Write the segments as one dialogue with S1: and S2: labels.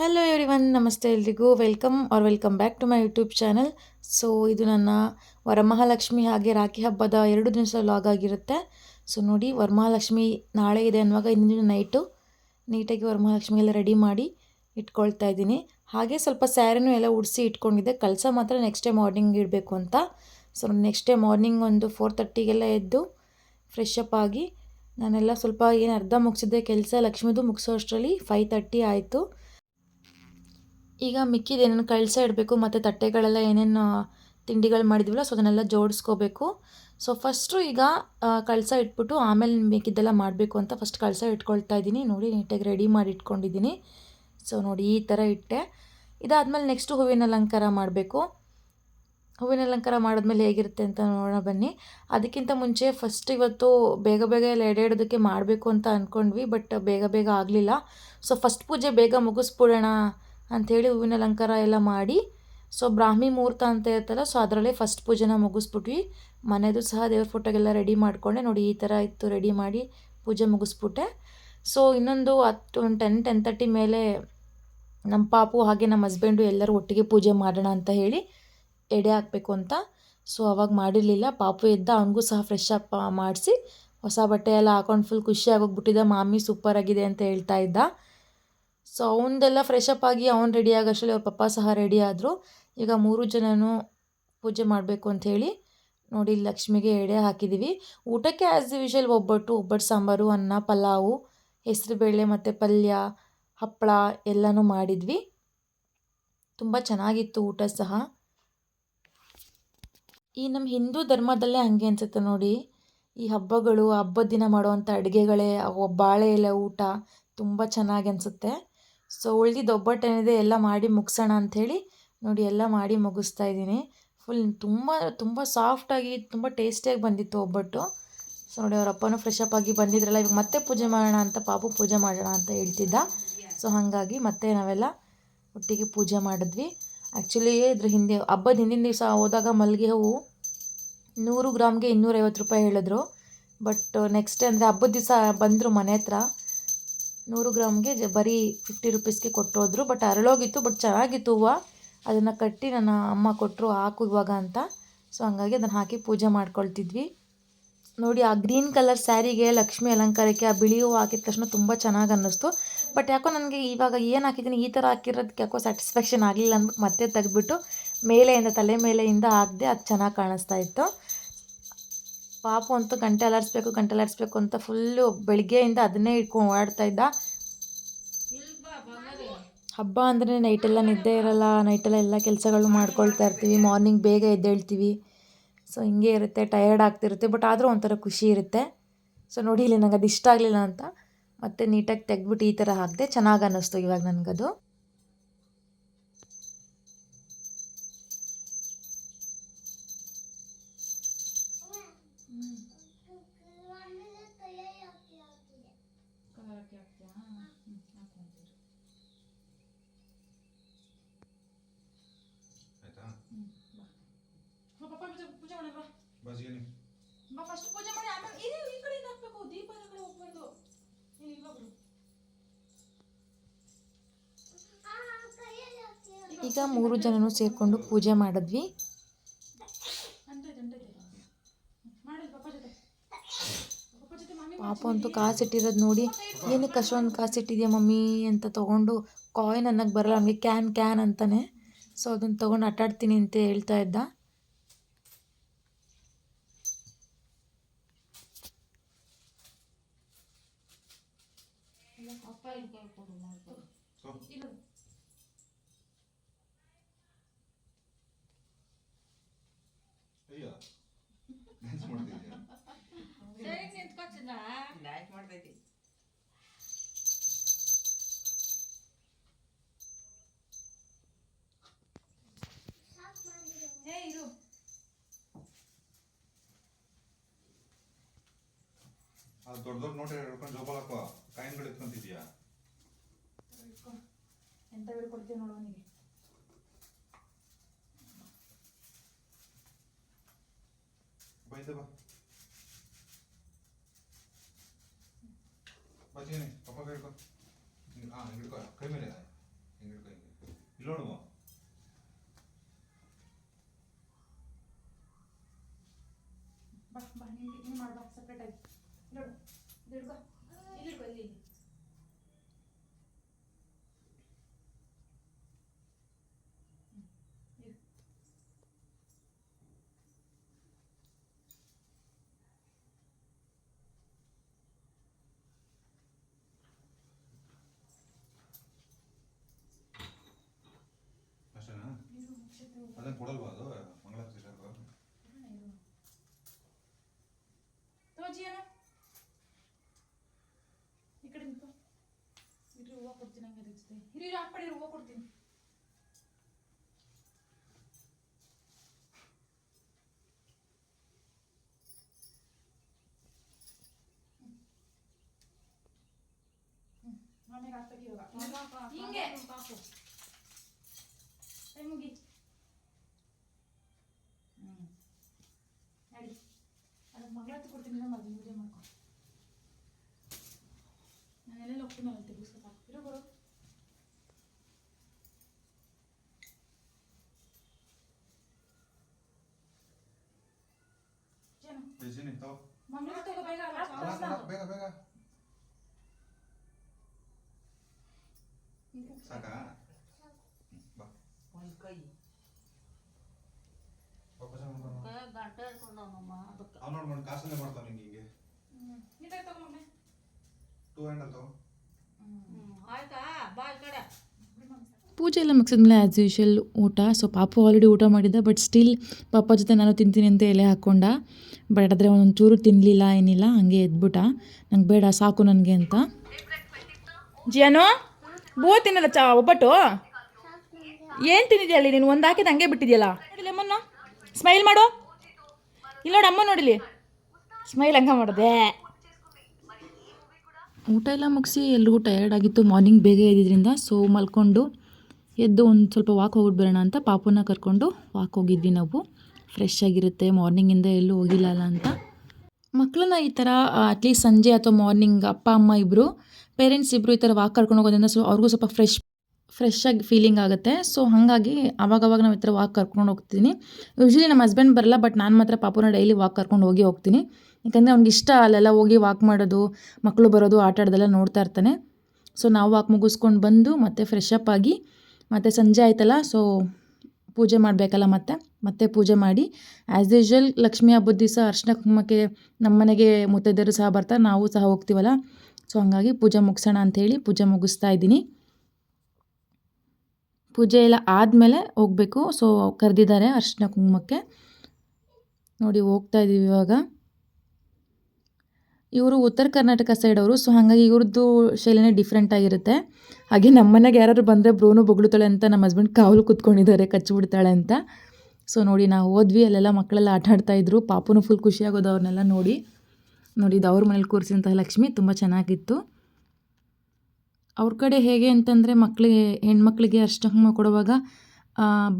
S1: Hello every one ನಮಸ್ತೆ ಎಲ್ರಿಗೂ. Welcome or welcome back to my YouTube channel so ಇದು ನನ್ನ ವರಮಹಾಲಕ್ಷ್ಮಿ ಹಾಗೆ ರಾಖಿ ಹಬ್ಬದ ಎರಡು ದಿವಸ ಲಾಗ್ ಆಗಿರುತ್ತೆ. ಸೊ ನೋಡಿ, ವರಮಹಾಲಕ್ಷ್ಮಿ ನಾಳೆ ಇದೆ ಅನ್ನುವಾಗ ಇಂದಿನ ನೈಟು ನೀಟಾಗಿ ವರಮಹಾಲಕ್ಷ್ಮಿಗೆಲ್ಲ ರೆಡಿ ಮಾಡಿ ಇಟ್ಕೊಳ್ತಾ ಇದ್ದೀನಿ. ಹಾಗೆ ಸ್ವಲ್ಪ ಸ್ಯಾರಿನೂ ಎಲ್ಲ ಉಡಿಸಿ ಇಟ್ಕೊಂಡಿದ್ದೆ. ಕಲಸ ಮಾತ್ರ ನೆಕ್ಸ್ಟ್ ಡೇ ಮಾರ್ನಿಂಗ್ ಇಡಬೇಕು ಅಂತ. ಸೊ ನೆಕ್ಸ್ಟ್ ಡೇ ಮಾರ್ನಿಂಗ್ ಒಂದು ಫೋರ್ ತರ್ಟಿಗೆಲ್ಲ ಎದ್ದು ಫ್ರೆಶ್ ಅಪ್ ಆಗಿ ನಾನೆಲ್ಲ ಸ್ವಲ್ಪ ಏನು ಅರ್ಧ ಮುಗಿಸಿದ್ದೆ. ಕೆಲಸ ಲಕ್ಷ್ಮಿದು ಮುಗಿಸೋ ಅಷ್ಟರಲ್ಲಿ ಫೈವ್ ತರ್ಟಿ ಆಯಿತು. ಈಗ ಮಿಕ್ಕಿದ ಏನೇನು ಕಳಸ ಇಡಬೇಕು ಮತ್ತು ತಟ್ಟೆಗಳೆಲ್ಲ ಏನೇನು ತಿಂಡಿಗಳು ಮಾಡಿದ್ವಲ್ಲ, ಸೊ ಅದನ್ನೆಲ್ಲ ಜೋಡಿಸ್ಕೋಬೇಕು. ಸೊ ಫಸ್ಟು ಈಗ ಕಳಸ ಇಟ್ಬಿಟ್ಟು ಆಮೇಲೆ ಮಿಕ್ಕಿದ್ದೆಲ್ಲ ಮಾಡಬೇಕು ಅಂತ ಫಸ್ಟ್ ಕಳಸ ಇಟ್ಕೊಳ್ತಾ ಇದ್ದೀನಿ. ನೋಡಿ, ನೀಟಾಗಿ ರೆಡಿ ಮಾಡಿ ಇಟ್ಕೊಂಡಿದ್ದೀನಿ. ಸೊ ನೋಡಿ, ಈ ಥರ ಇಟ್ಟೆ. ಇದಾದಮೇಲೆ ನೆಕ್ಸ್ಟು ಹೂವಿನ ಅಲಂಕಾರ ಮಾಡಬೇಕು. ಹೂವಿನ ಅಲಂಕಾರ ಮಾಡಿದ್ಮೇಲೆ ಹೇಗಿರುತ್ತೆ ಅಂತ ನೋಡೋಣ ಬನ್ನಿ. ಅದಕ್ಕಿಂತ ಮುಂಚೆ ಫಸ್ಟ್ ಇವತ್ತು ಬೇಗ ಬೇಗ ಎಲ್ಲ ಎಡೆಡೋದಕ್ಕೆ ಮಾಡಬೇಕು ಅಂತ ಅಂದ್ಕೊಂಡ್ವಿ ಬಟ್ ಬೇಗ ಬೇಗ ಆಗಲಿಲ್ಲ. ಸೊ ಫಸ್ಟ್ ಪೂಜೆ ಬೇಗ ಮುಗಿಸ್ಬಿಡೋಣ ಅಂಥೇಳಿ ಹೂವಿನ ಅಲಂಕಾರ ಎಲ್ಲ ಮಾಡಿ ಸೊ ಬ್ರಾಹ್ಮಿ ಮುಹೂರ್ತ ಅಂತ ಇರ್ತಲ್ಲ ಸೊ ಅದರಲ್ಲೇ ಫಸ್ಟ್ ಪೂಜೆನ ಮುಗಿಸ್ಬಿಟ್ವಿ. ಮನೆಯದು ಸಹ ದೇವ್ರ ಫೋಟೋಗೆಲ್ಲ ರೆಡಿ ಮಾಡಿಕೊಂಡೆ, ನೋಡಿ ಈ ಥರ ಇತ್ತು ರೆಡಿ ಮಾಡಿ ಪೂಜೆ ಮುಗಿಸ್ಬಿಟ್ಟೆ. ಸೊ ಇನ್ನೊಂದು ಹತ್ತು, ಒಂದು ಟೆನ್ ಟೆನ್ ತರ್ಟಿ ಮೇಲೆ ನಮ್ಮ ಪಾಪು ಹಾಗೆ ನಮ್ಮ ಹಸ್ಬೆಂಡು ಎಲ್ಲರೂ ಒಟ್ಟಿಗೆ ಪೂಜೆ ಮಾಡೋಣ ಅಂತ ಹೇಳಿ ಎಡೆ ಹಾಕಬೇಕು ಅಂತ. ಸೊ ಅವಾಗ ಮಾಡಿರಲಿಲ್ಲ, ಪಾಪು ಎದ್ದ ಅವನಿಗೂ ಸಹ ಫ್ರೆಶ್ ಅಪ್ ಮಾಡಿಸಿ, ಹೊಸ ಬಟ್ಟೆ ಎಲ್ಲ ಹಾಕೊಂಡು ಫುಲ್ ಖುಷಿಯಾಗೋಗ್ಬಿಟ್ಟಿದ್ದ ಮಾಮಿ ಸೂಪರ್ ಆಗಿದೆ ಅಂತ ಹೇಳ್ತಾ ಇದ್ದ. ಸೊ ಅವನದೆಲ್ಲ ಫ್ರೆಶ್ ಅಪ್ ಆಗಿ ಅವ್ನು ರೆಡಿ ಆಗೋಷ್ಟರಲ್ಲಿ ಅವ್ರ ಪಪ್ಪ ಸಹ ರೆಡಿ ಆದರು. ಈಗ ಮೂರು ಜನನೂ ಪೂಜೆ ಮಾಡಬೇಕು ಅಂಥೇಳಿ ನೋಡಿ ಲಕ್ಷ್ಮಿಗೆ ಎಡೆ ಹಾಕಿದ್ದೀವಿ ಊಟಕ್ಕೆ ಆ್ಯಸ್ ಯೂಶಲ್ ಒಬ್ಬಟ್ಟು ಒಬ್ಬಟ್ಟು ಸಾಂಬಾರು, ಅನ್ನ, ಪಲಾವು ಹೆಸರುಬೇಳೆ ಮತ್ತು ಪಲ್ಯ ಹಪ್ಪಳ ಎಲ್ಲನೂ ಮಾಡಿದ್ವಿ. ತುಂಬ ಚೆನ್ನಾಗಿತ್ತು ಊಟ ಸಹ. ಈ ನಮ್ಮ ಹಿಂದೂ ಧರ್ಮದಲ್ಲೇ ಹಾಗೆ ಅನಿಸುತ್ತೆ ನೋಡಿ. ಈ ಹಬ್ಬಗಳು ಹಬ್ಬದ ದಿನ ಮಾಡುವಂಥ ಅಡುಗೆಗಳೇ ಬಾಳೆ ಎಲೆ ಊಟ ತುಂಬ ಚೆನ್ನಾಗಿ ಅನಿಸುತ್ತೆ. ಸೊ ಉಳ್ದಿದ್ದು ಒಬ್ಬಟ್ಟು ಏನಿದೆ ಎಲ್ಲ ಮಾಡಿ ಮುಗಿಸೋಣ ಅಂಥೇಳಿ ನೋಡಿ ಎಲ್ಲ ಮಾಡಿ ಮುಗಿಸ್ತಾ ಇದ್ದೀನಿ. ಫುಲ್ ತುಂಬ ತುಂಬ ಸಾಫ್ಟಾಗಿ ತುಂಬ ಟೇಸ್ಟಿಯಾಗಿ ಬಂದಿತ್ತು ಒಬ್ಬಟ್ಟು. ಸೊ ನೋಡಿ ಅವ್ರ ಅಪ್ಪನೂ ಆಗಿ ಬಂದಿದ್ರಲ್ಲ, ಇವಾಗ ಮತ್ತೆ ಪೂಜೆ ಮಾಡೋಣ ಅಂತ ಪಾಪು ಪೂಜೆ ಮಾಡೋಣ ಅಂತ ಹೇಳ್ತಿದ್ದ. ಸೊ ಹಾಗಾಗಿ ಮತ್ತೆ ನಾವೆಲ್ಲ ಒಟ್ಟಿಗೆ ಪೂಜೆ ಮಾಡಿದ್ವಿ. ಆ್ಯಕ್ಚುಲಿ ಇದ್ರ ಹಿಂದೆ, ಹಬ್ಬದ ಹಿಂದಿನ ದಿವಸ ಹೋದಾಗ ಮಲ್ಲಿಗೆ ಹೂವು ನೂರು ಗ್ರಾಮ್ಗೆ ಇನ್ನೂರೈವತ್ತು ರೂಪಾಯಿ ಹೇಳಿದ್ರು. ಬಟ್ ನೆಕ್ಸ್ಟ್ ಅಂದರೆ ಹಬ್ಬದ ದಿವಸ ಬಂದರು ಮನೆ ಹತ್ರ. ನೂರು ಗ್ರಾಮ್ಗೆ ಜ, ಬರೀ ಫಿಫ್ಟಿ ರುಪೀಸ್ಗೆ ಕೊಟ್ಟೋದ್ರು ಬಟ್ ಅರಳೋಗಿತ್ತು ಬಟ್ ಚೆನ್ನಾಗಿತ್ತು ಹೂವು. ಅದನ್ನು ಕಟ್ಟಿ ನನ್ನ ಅಮ್ಮ ಕೊಟ್ಟರು ಹಾಕು ಇವಾಗ ಅಂತ. ಸೊ ಹಂಗಾಗಿ ಅದನ್ನು ಹಾಕಿ ಪೂಜೆ ಮಾಡ್ಕೊಳ್ತಿದ್ವಿ. ನೋಡಿ, ಆ ಗ್ರೀನ್ ಕಲರ್ ಸ್ಯಾರಿಗೆ, ಲಕ್ಷ್ಮಿ ಅಲಂಕಾರಕ್ಕೆ ಆ ಬಿಳಿ ಹೂವು ಹಾಕಿದ ತಕ್ಷಣ ತುಂಬ ಚೆನ್ನಾಗಿ ಅನ್ನಿಸ್ತು. ಬಟ್ ಯಾಕೋ ನನಗೆ ಇವಾಗ ಏನು ಹಾಕಿದ್ದೀನಿ ಈ ಥರ ಹಾಕಿರೋದಕ್ಕೆ ಯಾಕೋ ಸ್ಯಾಟಿಸ್ಫ್ಯಾಕ್ಷನ್ ಆಗಲಿಲ್ಲ ಅಂದ್ಬಿಟ್ಟು ಮತ್ತೆ ತೆಗೆದ್ಬಿಟ್ಟು, ಮೇಲೆಯಿಂದ, ತಲೆ ಮೇಲೆಯಿಂದ ಹಾಕಿದೆ ಅದು ಚೆನ್ನಾಗಿ ಕಾಣಿಸ್ತಾ ಇತ್ತು. ಪಾಪು ಅಂತೂ ಗಂಟೆ ಅಲಾಡಿಸ್ಬೇಕು ಗಂಟೆ ಅಲಾಡಿಸ್ಬೇಕು ಅಂತ ಫುಲ್ಲು ಬೆಳಗ್ಗೆಯಿಂದ ಅದನ್ನೇ ಇಟ್ಕೊಂಡು ಓಡಾಡ್ತಾ ಇದ್ದ. ಹಬ್ಬ ಅಂದರೆ ನೈಟೆಲ್ಲ ನಿದ್ದೆ ಇರಲ್ಲ ನೈಟೆಲ್ಲ ಎಲ್ಲ ಕೆಲಸಗಳು ಮಾಡ್ಕೊಳ್ತಾ ಇರ್ತೀವಿ ಮಾರ್ನಿಂಗ್ ಬೇಗ ಎದ್ದೇಳ್ತೀವಿ ಸೊ ಹಿಂಗೆ ಇರುತ್ತೆ ಟಯರ್ಡ್ ಆಗ್ತಿರುತ್ತೆ ಬಟ್ ಆದರೂ ಒಂಥರ ಖುಷಿ ಇರುತ್ತೆ. ಸೊ ನೋಡಿ ಇಲ್ಲಿ ನನಗೆ ಅದು ಇಷ್ಟ ಆಗಲಿಲ್ಲ ಅಂತ. ಮತ್ತೆ ನೀಟಾಗಿ ತೆಗ್ದುಬಿಟ್ಟು ಈ ಥರ ಹಾಕಿದೆ, ಚೆನ್ನಾಗಿ ಅನ್ನಿಸ್ತು ಇವಾಗ ನನಗದು. ಈಗ ಮೂರು ಜನನು ಸೇರಿಕೊಂಡು ಪೂಜೆ ಮಾಡಿದ್ವಿ. ಪಾಪ ಅಂತೂ ಕಾಸಿಟ್ಟಿರೋದು ನೋಡಿ. ಏನಕ್ಕೆ ಅಷ್ಟೊಂದು ಕಾಸಿಟ್ಟಿದ್ಯಾ ಮಮ್ಮಿ ಅಂತ ತೊಗೊಂಡು ಕಾಯಿನ್ ಅನ್ನಕ್ಕೆ ಬರಲ್ಲ ಹಂಗೆ ಕ್ಯಾನ್ ಕ್ಯಾನ್ ಅಂತಾನೆ. ಸೊ ಅದನ್ನು ತೊಗೊಂಡು ಆಟಾಡ್ತೀನಿ ಅಂತ ಹೇಳ್ತಾ ಇದ್ದ.
S2: ಸೊ ಅದು ದೊಡ್ಡ ದೊಡ್ಡ ನೋಟ್ ಹಿಡ್ಕೊಂಡು ಜೋಪಾಲಕ್ಕ ಕಾಯಿನ್ಗಳು ಇಟ್ಕೊಂತಿದ್ಯಾ
S1: ಎಂತ ಹೇಳ್ಕೊಡ್ತೀವಿ
S2: ಬೈತೆ ಬಾ ಬಚ್ಚಿಗೆ ಪಪ್ಪ ಕೈ ನೋಡುವ ಬಾ ನೋಡು ದುಡ್ಡು
S1: ಇಲ್ಲಿ. ಬಂದಿ ಅಷ್ಟೇನಾ ಅದನ್ನು ಕೊಡಲ್ವಾ ಅದು? ಕೊಡ್ತೀನಿ. ಹಂಗೆ ಅದ್ರ ಜೊತೆ ಹಿರಿಯ ಕೊಡ್ತೀನಿ. ಆಮೇಲೆ ಹಾಕ್ಬೇಕು ಇವಾಗ. ಹಿಂಗೆ. ಕೈ ಮುಗಿ. ಹ್ಮ್. ನಡಿ. ಅದಕ್ಕೆ ಮಂಗಳಾರತಿ ಕೊಡ್ತೀನಿ ನಮ್ಮ ಅದನ್ನ ವಿಡಿಯೋ ಮಾಡ್ಕೊ. ನಾನು ಎಲ್ಲೆಲ್ಲ ಮಂಗಳಾರತಿ ತಗೋ ಬೇಗ.
S2: ಬೇಗ ಬೇಗ ಸಾಕಾ? ಬಾ.
S3: ಒಂದು ಕೈ.
S2: ವಾಪಸ್
S3: ಗಂಟೆ ಹಿಡ್ಕೊಂಡವನಮ್ಮ ಅದಕ್ಕೆ.
S2: ಅವ್ನು ನೋಡ್ಕೊಂಡು ಕಾಸಲ್ಲೇ ಮಾಡ್ತಾವ ನಿಂಗೆ ಹಿಂಗೆ.
S1: ನೀಟಾಗಿ ತಗೋ ಮಗನೇ.
S2: ಟೂ ಹ್ಯಾಂಡಲ್ ತಗೋ.
S3: ಆಯ್ತಾ? ಬಾ ಈ ಕಡೆ.
S1: ಪೂಜೆ ಎಲ್ಲ ಮುಗಿಸಿದ್ಮೇಲೆ ಆ್ಯಸ್ ಯೂಶಲ್ ಊಟ. ಸೊ ಪಾಪು ಆಲ್ರೆಡಿ ಊಟ ಮಾಡಿದ್ದ ಬಟ್ ಸ್ಟಿಲ್ ಪಾಪ ಜೊತೆ ನಾನು ತಿಂತೀನಿ ಅಂತ ಎಲೆ ಹಾಕ್ಕೊಂಡ ಬಟ್ ಆದರೆ ಚೂರು ತಿನ್ನಲಿಲ್ಲ ಏನಿಲ್ಲ, ಹಂಗೆ ಎದ್ಬಿಟ್ಟ. ನಂಗೆ ಬೇಡ, ಸಾಕು ನನಗೆ ಅಂತ. ಜಿಯಾನು ಬೋ ತಿನ್ನಲ್ಲ ಚಾ, ಒಬ್ಬಟ್ಟು? ಏನು ತಿಂದಿದ್ಯಲ್ಲ ನೀನು ಒಂದು ಹಾಕಿದ ಹಂಗೆ ಬಿಟ್ಟಿದ್ಯಲ್ಲ? ನೋಡಿಲಿ ಅಮ್ಮನ ಸ್ಮೈಲ್ ಮಾಡು. ಇಲ್ಲ ನೋಡಿ ಅಮ್ಮ ನೋಡಿಲಿ. ಸ್ಮೈಲ್ ಹಂಗೆ ಮಾಡಿದೆ. ಊಟ ಎಲ್ಲ ಮುಗಿಸಿ ಎಲ್ರಿಗೂ ಟಯರ್ಡ್ ಆಗಿತ್ತು ಮಾರ್ನಿಂಗ್ ಬೇಗ ಇದ್ದಿದ್ದರಿಂದ ಸೊ ಮಲ್ಕೊಂಡು ಎದ್ದು ಒಂದು ಸ್ವಲ್ಪ ವಾಕ್ ಹೋಗ್ಬಿಟ್ಟು ಬರೋಣ ಅಂತ ಪಾಪುನ ಕರ್ಕೊಂಡು ವಾಕ್ ಹೋಗಿದ್ವಿ ನಾವು. ಫ್ರೆಶ್ ಆಗಿರುತ್ತೆ ಮಾರ್ನಿಂಗಿಂದ ಎಲ್ಲೂ ಹೋಗಿಲ್ಲಲ್ಲ ಅಂತ. ಮಕ್ಕಳನ್ನ ಈ ಥರ ಅಟ್ಲೀಸ್ಟ್ ಸಂಜೆ ಅಥವಾ ಮಾರ್ನಿಂಗ್ ಅಪ್ಪ, ಅಮ್ಮ ಇಬ್ಬರು ಪೇರೆಂಟ್ಸ್ ಇಬ್ಬರು ಈ ಥರ ವಾಕ್ ಕರ್ಕೊಂಡು ಹೋಗೋದ್ರಿಂದ ಸೊ ಅವ್ರಿಗೂ ಸ್ವಲ್ಪ ಫ್ರೆಶ್ ಫ್ರೆಶ್ ಆಗಿ ಫೀಲಿಂಗ್ ಆಗುತ್ತೆ. ಸೊ ಹಾಗಾಗಿ ಅವಾಗವಾಗ ನಾವು ಈ ಥರ ವಾಕ್ ಕರ್ಕೊಂಡು ಹೋಗ್ತೀನಿ. ಯೂಶ್ವಲಿ ನಮ್ಮ ಹಸ್ಬೆಂಡ್ ಬರಲ್ಲ ಬಟ್ ನಾನು ಮಾತ್ರ ಪಾಪುನ ಡೈಲಿ ವಾಕ್ ಕರ್ಕೊಂಡು ಹೋಗಿ ಹೋಗ್ತೀನಿ. ಯಾಕಂದರೆ ಅವ್ನಿಗೆ ಇಷ್ಟ ಅಲ್ಲೆಲ್ಲ ಹೋಗಿ ವಾಕ್ ಮಾಡೋದು ಮಕ್ಕಳು ಬರೋದು, ಆಟ ಆಡೋದೆಲ್ಲ ನೋಡ್ತಾ ಇರ್ತಾನೆ. ಸೊ ನಾವು ವಾಕ್ ಮುಗಿಸ್ಕೊಂಡು ಬಂದು ಮತ್ತೆ ಫ್ರೆಶ್ ಅಪ್ ಆಗಿ ಮತ್ತು ಸಂಜೆ ಆಯ್ತಲ್ಲ ಸೊ ಪೂಜೆ ಮಾಡಬೇಕಲ್ಲ ಮತ್ತೆ ಮತ್ತೆ ಪೂಜೆ ಮಾಡಿ. ಆ್ಯಸ್ ಯೂಶ್ವಲ್ ಲಕ್ಷ್ಮೀ ಹಬ್ಬದ ದಿವಸ ಅರ್ಶಿನ ಕುಂಕುಮಕ್ಕೆ ನಮ್ಮ ಮನೆಗೆ ಮುತ್ತೈದೆಯರು ಸಹ ಬರ್ತಾರೆ ನಾವು ಸಹ ಹೋಗ್ತೀವಲ್ಲ. ಸೊ ಹಾಗಾಗಿ ಪೂಜೆ ಮುಗಿಸೋಣ ಅಂಥೇಳಿ ಪೂಜೆ ಮುಗಿಸ್ತಾ ಇದ್ದೀನಿ. ಪೂಜೆ ಎಲ್ಲ ಆದಮೇಲೆ ಹೋಗಬೇಕು. ಸೊ ಕರೆದಿದ್ದಾರೆ ಅರ್ಶಿನ ಕುಂಕುಮಕ್ಕೆ. ನೋಡಿ, ಹೋಗ್ತಾ ಇದ್ದೀವಿ ಇವಾಗ. ಇವರು ಉತ್ತರ ಕರ್ನಾಟಕ ಸೈಡ್ ಅವರು ಸೊ ಹಾಗಾಗಿ ಇವ್ರದ್ದು ಶೈಲಿನೇ ಡಿಫ್ರೆಂಟ್ ಆಗಿರುತ್ತೆ. ಹಾಗೆ ನಮ್ಮ ಮನೆಗೆ ಯಾರಾದ್ರು ಬಂದರೆ ಬ್ರೋನು ಬೊಗಳುತ್ತಾಳೆ ಅಂತ ನಮ್ಮ ಹಸ್ಬೆಂಡ್ ಕಾವಲು ಕೂತ್ಕೊಂಡಿದ್ದಾರೆ ಕಚ್ಚಿಬಿಡ್ತಾಳೆ ಅಂತ. ಸೊ ನೋಡಿ, ನಾವು ಹೋದ್ವಿ, ಅಲ್ಲೆಲ್ಲ ಮಕ್ಕಳೆಲ್ಲ ಆಟ ಆಡ್ತಾ ಇದ್ರು. ಪಾಪುನು ಫುಲ್ ಖುಷಿಯಾಗೋದು ಅವ್ರನ್ನೆಲ್ಲ ನೋಡಿ. ನೋಡಿ, ಇದು ಅವ್ರ ಮನೇಲಿ ಕೂರಿಸಿದಂತಹ ಲಕ್ಷ್ಮಿ ತುಂಬ ಚೆನ್ನಾಗಿತ್ತು. ಅವ್ರ ಕಡೆ ಹೇಗೆ ಅಂತಂದರೆ ಮಕ್ಕಳಿಗೆ ಹೆಣ್ಮಕ್ಳಿಗೆ ಮಕ್ಕಳಿಗೆ ಕುಂಕುಮ ಕೊಡುವಾಗ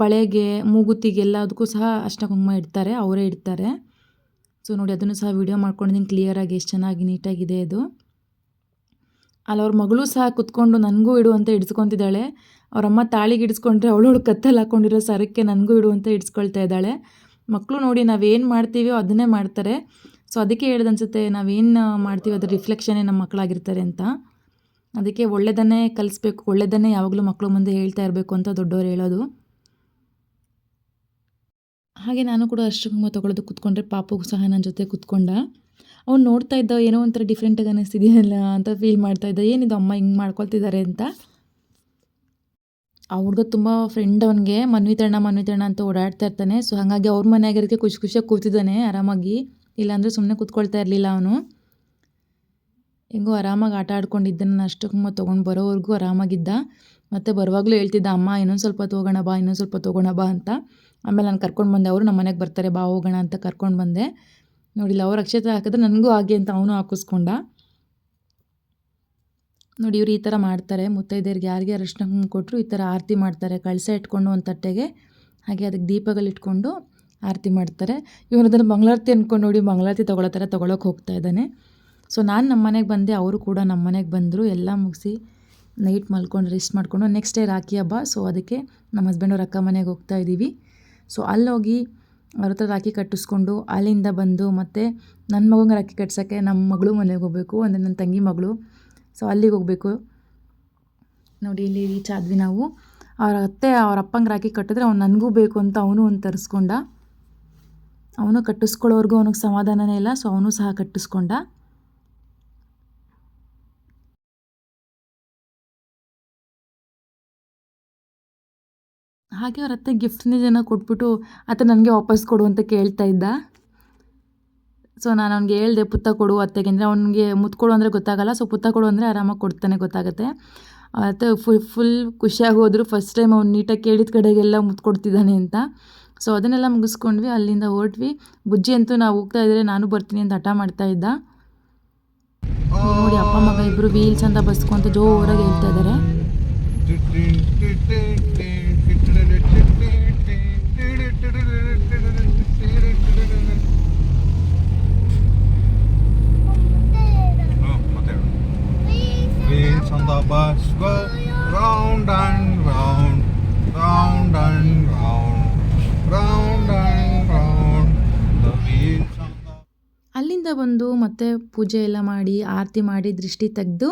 S1: ಬಳೆಗೆ, ಮೂಗುತಿಗೆ ಎಲ್ಲದಕ್ಕೂ ಸಹ ಅಷ್ಟ ಇಡ್ತಾರೆ, ಅವರೇ ಇಡ್ತಾರೆ. ಸೊ ನೋಡಿ, ಅದನ್ನು ಸಹ ವೀಡಿಯೋ ಮಾಡ್ಕೊಂಡಿದ್ದೀನಿ. ಕ್ಲಿಯರಾಗಿ ಎಷ್ಟು ಚೆನ್ನಾಗಿ ನೀಟಾಗಿದೆ ಅದು ಅಲ್ಲಿ ಅವ್ರ ಮಗಳು ಸಹ ಕುತ್ಕೊಂಡು ನನಗೂ ಇಡು ಅಂತ ಇಡ್ಸ್ಕೊತಿದ್ದಾಳೆ ಅವರಮ್ಮ ತಾಳಿಗೆ ಇಡಿಸ್ಕೊಂಡ್ರೆ ಅವಳವಳು ಕತ್ತಲ್ಲಿ ಹಾಕೊಂಡಿರೋ ಸರಕ್ಕೆ ನನಗೂ ಇಡು ಅಂತ ಇಡ್ಸ್ಕೊಳ್ತಾ ಇದ್ದಾಳೆ. ಮಕ್ಕಳು ನೋಡಿ, ನಾವೇನು ಮಾಡ್ತೀವೋ ಅದನ್ನೇ ಮಾಡ್ತಾರೆ. ಸೊ ಅದಕ್ಕೆ ಹೇಳ್ದನ್ಸುತ್ತೆ, ನಾವೇನು ಮಾಡ್ತೀವಿ ಅದರ ರಿಫ್ಲೆಕ್ಷನೇ ನಮ್ಮ ಮಕ್ಕಳಾಗಿರ್ತಾರೆ ಅಂತ. ಅದಕ್ಕೆ ಒಳ್ಳೆಯದನ್ನೇ ಕಲಿಸ್ಬೇಕು ಒಳ್ಳೆಯದನ್ನೇ ಯಾವಾಗಲೂ ಮಕ್ಕಳು ಮುಂದೆ ಹೇಳ್ತಾ ಇರಬೇಕು ಅಂತ ದೊಡ್ಡವ್ರು ಹೇಳೋದು. ಹಾಗೆ ನಾನು ಕೂಡ ಅಷ್ಟು ಕುಂಕುಮ ತೊಗೊಳೋದು ಕೂತ್ಕೊಂಡ್ರೆ ಪಾಪುಗೂ ಸಹ ನನ್ನ ಜೊತೆ ಕೂತ್ಕೊಂಡ. ಅವ್ನು ನೋಡ್ತಾ ಇದ್ದ, ಏನೋ ಒಂಥರ ಡಿಫ್ರೆಂಟಾಗಿ ಅನ್ನಿಸ್ತಿದೆಯಲ್ಲ ಅಂತ ಫೀಲ್ ಮಾಡ್ತಾ ಇದ್ದ. ಏನಿದು ಅಮ್ಮ ಹಿಂಗೆ ಮಾಡ್ಕೊಳ್ತಿದ್ದಾರೆ ಅಂತ? ಆ ಹುಡುಗ ತುಂಬ ಫ್ರೆಂಡ್ ಅವನಿಗೆ ಮನ್ವಿತಣ್ಣ ಮನ್ವಿತಣ್ಣ ಅಂತ ಓಡಾಡ್ತಾ ಇರ್ತಾನೆ. ಸೊ ಹಾಗಾಗಿ ಅವ್ರ ಮನೆಯಾಗಿರೋಕ್ಕೆ ಖುಷಿ ಖುಷಿಯಾಗಿ ಕೂತಿದ್ದಾನೆ ಆರಾಮಾಗಿ. ಇಲ್ಲಾಂದರೆ ಸುಮ್ಮನೆ ಕೂತ್ಕೊಳ್ತಾ ಇರಲಿಲ್ಲ ಅವನು. ಹೆಂಗೋ ಆರಾಮಾಗಿ ಆಟ ಆಡ್ಕೊಂಡಿದ್ದ. ನಾನು ಅಷ್ಟು ಕುಂಕುಮ ತೊಗೊಂಡು ಬರೋವರೆಗೂ ಆರಾಮಾಗಿದ್ದ. ಮತ್ತು ಬರುವಾಗಲೂ ಹೇಳ್ತಿದ್ದ, ಅಮ್ಮ, ಇನ್ನೊಂದು ಸ್ವಲ್ಪ ತೊಗೋಣ ಬಾ, ಇನ್ನೊಂದು ಸ್ವಲ್ಪ ತೊಗೋಣ ಬಾ ಅಂತ. ಆಮೇಲೆ ನಾನು ಕರ್ಕೊಂಡು ಬಂದೆ. ಅವರು ನಮ್ಮ ಮನೆಗೆ ಬರ್ತಾರೆ. ಬಾ ಹೋಗೋಣ ಅಂತ ಕರ್ಕೊಂಡು ಬಂದೆ. ನೋಡಿಲ್ಲ, ಅವ್ರು ಅಕ್ಷತೆ ಹಾಕಿದ್ರೆ ನನಗೂ ಹಾಗೆ ಅಂತ ಅವನು ಹಾಕಿಸ್ಕೊಂಡ. ನೋಡಿ, ಇವರು ಈ ಥರ ಮಾಡ್ತಾರೆ. ಮುತ್ತೈದೆಯರಿಗೆ ಯಾರಿಗೆ ಅರಿಶಿನ ಕೊಟ್ಟರು ಈ ಥರ ಆರತಿ ಮಾಡ್ತಾರೆ. ಕಳಸ ಇಟ್ಕೊಂಡು ಒಂದು ತಟ್ಟೆಗೆ ಹಾಗೆ ಅದಕ್ಕೆ ದೀಪಗಳಿಟ್ಕೊಂಡು ಆರತಿ ಮಾಡ್ತಾರೆ. ಇವನು ಅದನ್ನು ಮಂಗಳಾರತಿ ಅಂದ್ಕೊಂಡು ನೋಡಿ ಮಂಗಳಾರತಿ ತೊಗೊಳೋ ಥರ ತೊಗೊಳಕ್ಕೆ ಹೋಗ್ತಾ ಇದ್ದಾನೆ. ಸೊ, ನಾನು ನಮ್ಮ ಮನೆಗೆ ಬಂದೆ. ಅವರು ಕೂಡ ನಮ್ಮ ಮನೆಗೆ ಬಂದರು. ಎಲ್ಲ ಮುಗಿಸಿ ನೈಟ್ ಮಲ್ಕೊಂಡು ರೆಸ್ಟ್ ಮಾಡಿಕೊಂಡು ನೆಕ್ಸ್ಟ್ ಡೇ ರಾಖಿ ಹಬ್ಬ. ಸೊ ಅದಕ್ಕೆ ನಮ್ಮ ಹಸ್ಬೆಂಡ್ ಅವ್ರ ಅಕ್ಕ ಮನೆಗೆ ಹೋಗ್ತಾ ಇದ್ದೀವಿ ಸೊ ಅಲ್ಲೋಗಿ ಅವ್ರ ಹತ್ರ ರಾಖಿ ಕಟ್ಟಿಸ್ಕೊಂಡು ಅಲ್ಲಿಂದ ಬಂದು ಮತ್ತು ನನ್ನ ಮಗಂಗೆ ರಾಖಿ ಕಟ್ಸೋಕ್ಕೆ ನಮ್ಮ ಮಗಳು ಮನೆಗೆ ಹೋಗಬೇಕು, ಅಂದರೆ ನನ್ನ ತಂಗಿ ಮಗಳು. ಸೊ ಅಲ್ಲಿಗೆ ಹೋಗಬೇಕು. ನೋಡಿ, ಇಲ್ಲಿ ರೀಚ್ ಆದ್ವಿ ನಾವು. ಅವ್ರ ಅತ್ತೆ ಅವ್ರ ಅಪ್ಪಂಗೆ ರಾಖಿ ಕಟ್ಟಿದ್ರೆ ಅವ್ನು ನನಗೂ ಬೇಕು ಅಂತ ಅವನು ಒಂದು ತರಿಸ್ಕೊಂಡ. ಅವನು ಕಟ್ಟಿಸ್ಕೊಳ್ಳೋವರೆಗೂ ಅವನಿಗೆ ಸಮಾಧಾನನೇ ಇಲ್ಲ ಸೊ ಅವನು ಸಹ ಕಟ್ಟಿಸ್ಕೊಂಡ. ಹಾಗೆ ಅವ್ರ ಅತ್ತೆ ಗಿಫ್ಟ್ನ ಜನ ಕೊಟ್ಬಿಟ್ಟು ಅತ್ತೆ ನನಗೆ ವಾಪಸ್ ಕೊಡು ಅಂತ ಕೇಳ್ತಾ ಇದ್ದ. ಸೊ ನಾನು ಅವ್ನಿಗೆ ಹೇಳ್ದೆ ಪುತ್ತ ಕೊಡು ಅತ್ತೆಗೆ. ಅಂದರೆ ಅವನಿಗೆ ಮುತ್ಕೊಡು ಅಂದರೆ ಗೊತ್ತಾಗಲ್ಲ ಸೊ ಪುತ್ತ ಕೊಡು ಅಂದರೆ ಆರಾಮಾಗಿ ಕೊಡ್ತಾನೆ ಗೊತ್ತಾಗುತ್ತೆ. ಅತ್ತೆ ಫುಲ್ ಫುಲ್ ಖುಷಿಯಾಗಿ ಹೋದರು ಫಸ್ಟ್ ಟೈಮ್ ಅವ್ನು ನೀಟಾಗಿ ಕೇಳಿದ ಕಡೆಗೆಲ್ಲ ಮುತ್ಕೊಡ್ತಿದ್ದಾನೆ ಅಂತ. ಸೊ ಅದನ್ನೆಲ್ಲ ಮುಗಿಸ್ಕೊಂಡ್ವಿ, ಅಲ್ಲಿಂದ ಹೊರಟ್ವಿ. ಬುಜ್ಜಿ ಅಂತೂ ನಾವು ಹೋಗ್ತಾ ಇದ್ರೆ ನಾನು ಬರ್ತೀನಿ ಅಂತ ಹಠ ಮಾಡ್ತಾ ಇದ್ದ. ನೋಡಿ, ಅಪ್ಪ ಮಗ ಇಬ್ಬರು ವೀಲ್ಸ್ ಅಂತ ಬಸ್ಕೊಂತ ಜೋರಾಗಿ ಹೇಳ್ತಾ ಇದ್ದಾರೆ
S2: ಮತ್ತೆ
S1: ಪೂಜೆ ಎಲ್ಲ ಮಾಡಿ, ಆರತಿ ಮಾಡಿ ದೃಷ್ಟಿ ತೆಗೆದು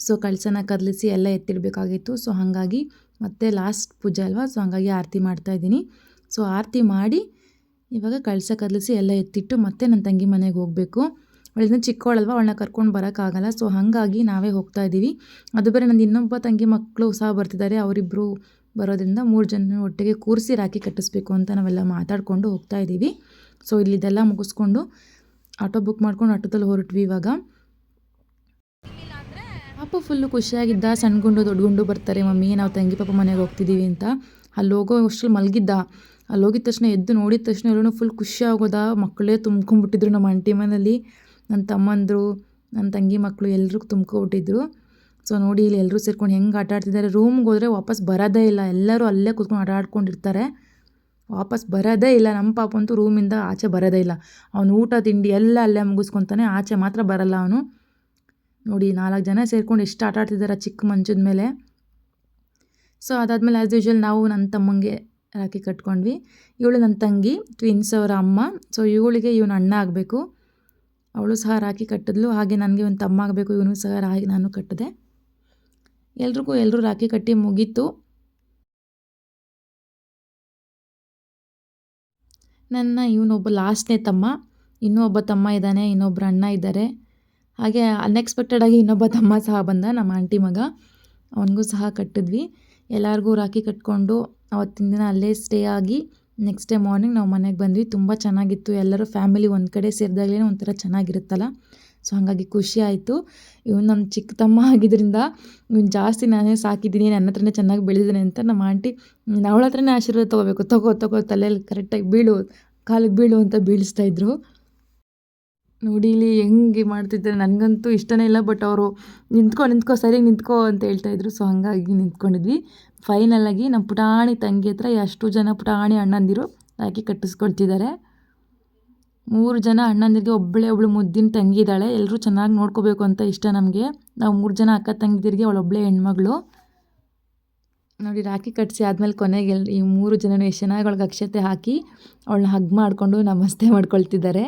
S1: ಸೊ ಕಳಸನ ಕದಲಿಸಿ ಎಲ್ಲ ಎತ್ತಿಡಬೇಕಾಗಿತ್ತು. ಸೊ ಹಾಗಾಗಿ ಮತ್ತೆ ಲಾಸ್ಟ್ ಪೂಜೆ ಅಲ್ವಾ? ಸೊ ಹಾಗಾಗಿ ಆರತಿ ಮಾಡ್ತಾ ಇದ್ದೀನಿ. ಸೊ ಆರತಿ ಮಾಡಿ ಇವಾಗ ಕಳಸ ಕದಲಿಸಿ ಎಲ್ಲ ಎತ್ತಿಟ್ಟು ಮತ್ತೆ ನನ್ನ ತಂಗಿ ಮನೆಗೆ ಹೋಗಬೇಕು. ಅವಳಿಂದ ಚಿಕ್ಕವಳಲ್ವ ಅವಳನ್ನ ಕರ್ಕೊಂಡು ಬರೋಕ್ಕಾಗಲ್ಲ ಸೊ ಹಾಗಾಗಿ ನಾವೇ ಹೋಗ್ತಾ ಇದ್ದೀವಿ ಅದು ಬೇರೆ ನಂದು ಇನ್ನೊಬ್ಬ ತಂಗಿ ಮಕ್ಕಳು ಸಹ ಬರ್ತಿದ್ದಾರೆ. ಅವರಿಬ್ಬರು ಬರೋದ್ರಿಂದ ಮೂರು ಜನ ಒಟ್ಟಿಗೆ ಕೂರಿಸಿ ರಾಖಿ ಕಟ್ಟಿಸ್ಬೇಕು ಅಂತ ನಾವೆಲ್ಲ ಮಾತಾಡಿಕೊಂಡು ಹೋಗ್ತಾ ಇದ್ದೀವಿ ಸೊ ಇಲ್ಲಿದೆಲ್ಲ ಮುಗಿಸ್ಕೊಂಡು ಆಟೋ ಬುಕ್ ಮಾಡ್ಕೊಂಡು ಆಟೋದಲ್ಲಿ ಹೊರಟ್ವಿ ಇವಾಗ. ಪಾಪ ಫುಲ್ಲು ಖುಷಿಯಾಗಿದ್ದ, ಸಣ್ಣ ಗುಂಡು, ದೊಡ್ಡ ಗುಂಡು ಬರ್ತಾರೆ, ಮಮ್ಮಿ, ನಾವು ತಂಗಿ ಪಾಪ ಮನೆಗೆ ಹೋಗ್ತಿದ್ದೀವಿ ಅಂತ. ಅಲ್ಲಿ ಹೋಗೋ ಅಷ್ಟ್ರಲ್ಲಿ ಮಲಗಿದ್ದ. ಅಲ್ಲಿ ಹೋಗಿದ ತಕ್ಷಣ ಎದ್ದು ನೋಡಿದ ತಕ್ಷಣ ಎಲ್ಲರೂ ಫುಲ್ ಖುಷಿ ಆಗೋದ. ಮಕ್ಕಳೇ ತುಂಬ್ಕೊಂಡ್ಬಿಟ್ಟಿದ್ರು ನಮ್ಮ ಆಂಟಿ ಮನೇಲಿ. ನನ್ನ ತಮ್ಮಂದರು ನನ್ನ ತಂಗಿ ಮಕ್ಕಳು ಎಲ್ರಿಗೂ ತುಂಬ್ಕೊಬಿಟ್ಟಿದ್ರು ಸೊ ನೋಡಿ ಇಲ್ಲಿ ಎಲ್ಲರೂ ಸೇರ್ಕೊಂಡು ಹೆಂಗೆ ಆಟ ಆಡ್ತಿದ್ದಾರೆ. ರೂಮ್ಗೆ ಹೋದರೆ ವಾಪಸ್ ಬರೋದೇ ಇಲ್ಲ. ಎಲ್ಲರೂ ಅಲ್ಲೇ ಕೂತ್ಕೊಂಡು ಆಟ ಆಡ್ಕೊಂಡಿರ್ತಾರೆ. ವಾಪಸ್ ಬರೋದೇ ಇಲ್ಲ. ನಮ್ಮ ಪಾಪ ಅಂತೂ ರೂಮಿಂದ ಆಚೆ ಬರೋದೇ ಇಲ್ಲ. ಅವನು ಊಟ, ತಿಂಡಿ ಎಲ್ಲ ಅಲ್ಲೇ ಮುಗಿಸ್ಕೊತಾನೆ, ಆಚೆ ಮಾತ್ರ ಬರಲ್ಲ ಅವನು. ನೋಡಿ, ನಾಲ್ಕು ಜನ ಸೇರ್ಕೊಂಡು ಎಷ್ಟು ಆಟ ಆಡ್ತಿದ್ದಾರೆ ಚಿಕ್ಕ ಮಂಚದ ಮೇಲೆ. ಸೊ ಅದಾದಮೇಲೆ ಆ್ಯಸ್ ಯೂಶ್ವಲ್ ನಾವು ನನ್ನ ತಮ್ಮಂಗೆ ರಾಖಿ ಕಟ್ಕೊಂಡ್ವಿ. ಇವಳು ನನ್ನ ತಂಗಿ ಟ್ವಿನ್ಸ್ ಅವರ ಅಮ್ಮ. ಸೊ ಇವಳಿಗೆ ಇವನು ಅಣ್ಣ ಆಗಬೇಕು. ಅವಳು ಸಹ ರಾಖಿ ಕಟ್ಟಿದ್ಲು. ಹಾಗೆ ನನಗೆ ಒಂದು ತಮ್ಮ ಆಗಬೇಕು. ಇವನು ಸಹ ರಾಖಿ ನಾನು ಕಟ್ಟಿದೆ. ಎಲ್ರಿಗೂ ಎಲ್ಲರೂ ರಾಖಿ ಕಟ್ಟಿ ಮುಗೀತು. ನನ್ನ ಇವನೊಬ್ಬ ಲಾಸ್ಟ್ನೇ ತಮ್ಮ ಇನ್ನೂ ಒಬ್ಬ ತಮ್ಮ ಇದ್ದಾನೆ ಇನ್ನೊಬ್ಬರು ಅಣ್ಣ ಇದ್ದಾರೆ. ಹಾಗೆ ಅನ್ಎಕ್ಸ್ಪೆಕ್ಟೆಡಾಗಿ ಇನ್ನೊಬ್ಬ ತಮ್ಮ ಸಹ ಬಂದ ನಮ್ಮ ಆಂಟಿ ಮಗ. ಅವನಿಗೂ ಸಹ ಕಟ್ಟಿದ್ವಿ. ಎಲ್ಲರಿಗೂ ರಾಖಿ ಕಟ್ಕೊಂಡು ಅವತ್ತಿನ ದಿನ ಅಲ್ಲೇ ಸ್ಟೇ ಆಗಿ ನೆಕ್ಸ್ಟ್ ಡೇ ಮಾರ್ನಿಂಗ್ ನಾವು ಮನೆಗೆ ಬಂದ್ವಿ. ತುಂಬ ಚೆನ್ನಾಗಿತ್ತು. ಎಲ್ಲರೂ ಫ್ಯಾಮಿಲಿ ಒಂದು ಕಡೆ ಸೇರಿದಾಗಲೇ ಒಂಥರ ಚೆನ್ನಾಗಿರುತ್ತಲ್ಲ. ಸೊ ಹಾಗಾಗಿ ಖುಷಿ ಆಯಿತು. ಇವನು ನಮ್ಮ ಚಿಕ್ಕ ತಮ್ಮ ಆಗಿದ್ದರಿಂದ ಇವನು ಜಾಸ್ತಿ ನಾನೇ ಸಾಕಿದ್ದೀನಿ, ನನ್ನ ಹತ್ರನೇ ಚೆನ್ನಾಗಿ ಬೆಳೆದಿದ್ದಾನೆ ಅಂತ ನಮ್ಮ ಆಂಟಿ ಅವಳ ಹತ್ರನೇ ಆಶೀರ್ವಾದ ತೊಗೋಬೇಕು. ತಗೋ ತಗೋ, ತಲೆಯಲ್ಲಿ ಕರೆಕ್ಟಾಗಿ ಬೀಳು, ಕಾಲಿಗೆ ಬೀಳು ಅಂತ ಬೀಳಿಸ್ತಾ ಇದ್ರು. ನೋಡಿ ಇಲ್ಲಿ ಹೆಂಗೆ ಮಾಡ್ತಿದ್ದಾರೆ. ನನಗಂತೂ ಇಷ್ಟನೇ ಇಲ್ಲ, ಬಟ್ ಅವರು ನಿಂತ್ಕೊ ನಿಂತ್ಕೊ, ಸರಿ ನಿಂತ್ಕೊ ಅಂತ ಹೇಳ್ತಾ ಇದ್ರು. ಸೊ ಹಾಗಾಗಿ ನಿಂತ್ಕೊಂಡಿದ್ವಿ. ಫೈನಲ್ ಆಗಿ ನಮ್ಮ ಪುಟಾಣಿ ತಂಗಿ ಹತ್ರ ಎಷ್ಟು ಜನ ಪುಟಾಣಿ ಅಣ್ಣಂದಿರು ಹಾಕಿ ಕಟ್ಟಿಸ್ಕೊಳ್ತಿದ್ದಾರೆ. ಮೂರು ಜನ ಅಣ್ಣಂದಿರಿಗೆ ಒಬ್ಬಳೇ ಒಬ್ಳು ಮುದ್ದಿನ ತಂಗಿ ಇದ್ದಾಳೆ. ಎಲ್ಲರೂ ಚೆನ್ನಾಗಿ ನೋಡ್ಕೋಬೇಕು ಅಂತ ಇಷ್ಟ ನಮಗೆ. ನಾವು ಮೂರು ಜನ ಅಕ್ಕ ತಂಗಿದಿರಿಗೆ ಅವಳೊಬ್ಬಳೇ ಹೆಣ್ಮಗಳು. ನೋಡಿ, ರಾಖಿ ಕಟ್ಟಿಸಿ ಆದಮೇಲೆ ಕೊನೆಗೆ ಈ ಮೂರು ಜನನು ಎಷ್ಟು ಚೆನ್ನಾಗಿ ಅವಳಿಗೆ ಅಕ್ಷತೆ ಹಾಕಿ ಅವಳನ್ನ ಹಗ್ ಮಾಡಿಕೊಂಡು ನಮಸ್ತೆ ಮಾಡ್ಕೊಳ್ತಿದ್ದಾರೆ.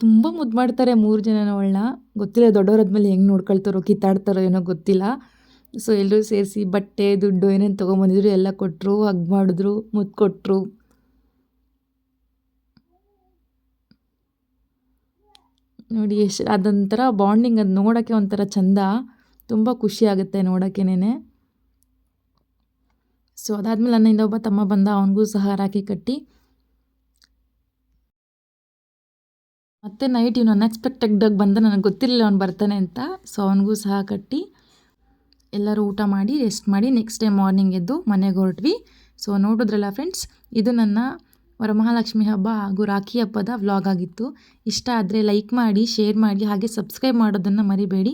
S1: ತುಂಬ ಮುದ್ದು ಮಾಡ್ತಾರೆ ಮೂರು ಜನನ ಅವಳನ್ನ ಗೊತ್ತಿಲ್ಲ ದೊಡ್ಡವರಾದ್ಮೇಲೆ ಹೆಂಗೆ ನೋಡ್ಕೊಳ್ತಾರೋ, ಕಿತ್ತಾಡ್ತಾರೋ ಏನೋ ಗೊತ್ತಿಲ್ಲ. ಸೊ ಎಲ್ಲರೂ ಸೇರಿಸಿ ಬಟ್ಟೆ, ದುಡ್ಡು ಏನೇನು ತೊಗೊಂಬಂದಿದ್ರು ಎಲ್ಲ ಕೊಟ್ಟರು ಹಗ್ ಮಾಡಿದ್ರು ಮುದ್ದು ಕೊಟ್ಟರು ನೋಡಿ ಎಷ್ಟು ಅದೊಂಥರ ಬಾಂಡಿಂಗ್ ಅದು ನೋಡೋಕ್ಕೆ ಒಂಥರ ಚಂದ. ತುಂಬ ಖುಷಿ ಆಗುತ್ತೆ ನೋಡೋಕ್ಕೇನೆ ಸೊ ಅದಾದಮೇಲೆ ನನ್ನಿಂದ ಒಬ್ಬ ತಮ್ಮ ಬಂದ, ಅವನಿಗೂ ಸಹ ರಾಖಿ ಕಟ್ಟಿ. ಮತ್ತೆ ನೈಟ್ ಇವನು ಅನ್ಎಕ್ಸ್ಪೆಕ್ಟೆಡ್ಡಾಗಿ ಬಂದ, ನನಗೆ ಗೊತ್ತಿರಲಿಲ್ಲ ಅವ್ನು ಬರ್ತಾನೆ ಅಂತ. ಸೊ ಅವನಿಗೂ ಸಹ ಕಟ್ಟಿ. ಎಲ್ಲರೂ ಊಟ ಮಾಡಿ ರೆಸ್ಟ್ ಮಾಡಿ ನೆಕ್ಸ್ಟ್ ಡೇ ಮಾರ್ನಿಂಗ್ ಎದ್ದು ಮನೆಗೆ ಹೊರಟ್ವಿ. ಸೊ ನೋಡಿದ್ರಲ್ಲ ಫ್ರೆಂಡ್ಸ್ ಇದು ನನ್ನ ವರಮಹಾಲಕ್ಷ್ಮಿ ಹಬ್ಬ ಹಾಗೂ ರಾಖಿ ಹಬ್ಬದ ವ್ಲಾಗ್ ಆಗಿತ್ತು. ಇಷ್ಟ ಆದರೆ ಲೈಕ್ ಮಾಡಿ ಶೇರ್ ಮಾಡಿ, ಹಾಗೆ ಸಬ್ಸ್ಕ್ರೈಬ್ ಮಾಡೋದನ್ನು ಮರಿಬೇಡಿ.